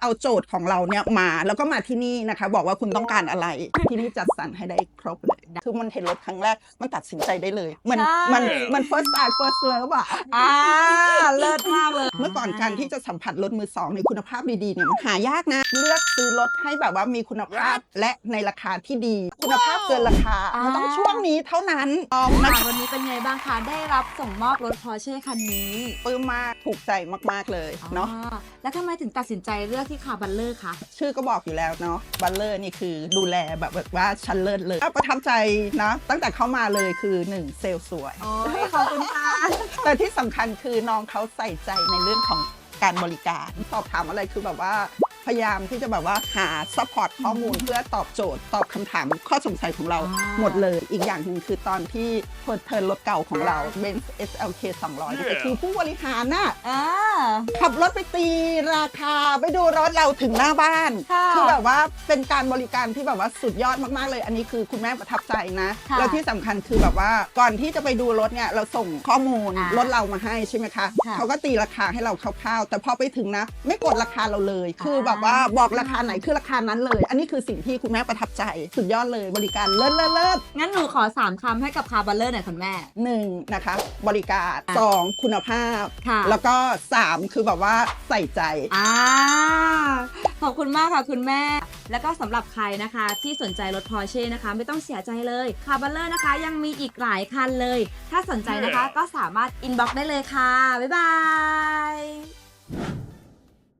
เอาโจทย์ของเราเนี่ยมา แล้วก็มาที่นี่นะคะ บอกว่าคุณต้องการอะไร ที่นี่จัดสรรให้ได้ครบเลย คือมันเห็นรถครั้งแรกมันตัดสินใจได้เลย มันใช่ มันมัน first eye first love อะอ่าเลิศมากเลยเมื่อก่อนการที่จะสัมผัสรถมือสองในคุณภาพดีๆเนี่ยมันหายากนะ เลือกซื้อรถให้แบบว่ามีคุณภาพและในราคาที่ดี คุณภาพเกินราคามันต้องช่วงนี้เท่านั้นนะค่ะคะวันนี้เป็นไงบ้างคะ ได้รับส่งมอบรถพอร์เช่คันนี้ปลื้มมากถูกใจมากๆเลยเนาะ อ่าแล้วทำไมถึงตัดสินใจเลือกที่คาร์บัลเลอร์คะ ชื่อก็บอกอยู่แล้วเนาะบัลเลอร์นี่คือดูแลแบบแบบว่าชั้นเลิศเลยประทับใจนะตั้งแต่เข้ามาเลยคือ 1 เซลล์สวย โอ้ยขอบคุณค่ะ แต่ที่สำคัญคือน้องเขาใส่ใจในเรื่องของการบริการสอบถามอะไรคือแบบว่า พยายามที่จะแบบว่าหาซัพพอร์ตข้อมูลเพื่อตอบโจทย์ ตอบคำถามข้อสงสัยของเราอ่าหมดเลย อีกอย่างหนึ่งคือตอนที่เปิดเทิร์นรถเก่าของเรา Benz SLK 200นี่ก็คือผู้บริหารน่ะ อ่า ขับรถไปตีราคาไปดูรถเราถึงหน้าบ้านค่ะคือแบบว่าเป็นการบริการที่แบบว่าสุดยอดมากๆเลย อันนี้คือคุณแม่ประทับใจนะค่ะแล้วที่สำคัญคือแบบว่าก่อนที่จะไปดูรถเนี่ยเราส่งข้อมูลอ่ารถเรามาให้ใช่ไหมคะค่ะเขาก็ตีราคาให้เราคร่าวๆแต่พอไปถึงนะ ไม่กดราคาเราเลย คืออ่าแบบว่าบอกราคาไหนคือราคานั้นเลย อันนี้คือสิ่งที่คุณแม่ประทับใจ สุดยอดเลยบริการเลิศเลิศเลิศงั้นหนูขอสามคำให้กับคาร์บัลเลอร์หน่อยคุณแม่หนึ่งนะคะ บริการอะสองคุณภาพค่ะแล้วก็สามคือแบบว่าใส่ใจอ่าขอบคุณมากค่ะคุณแม่ แล้วก็สำหรับใครนะคะที่สนใจรถพอร์เช่นะคะ ไม่ต้องเสียใจเลยคาร์บัลเลอร์นะคะ ยังมีอีกหลายคันเลย ถ้าสนใจนะคะก็สามารถอินบ็อกได้เลยค่ะ บ๊ายบาย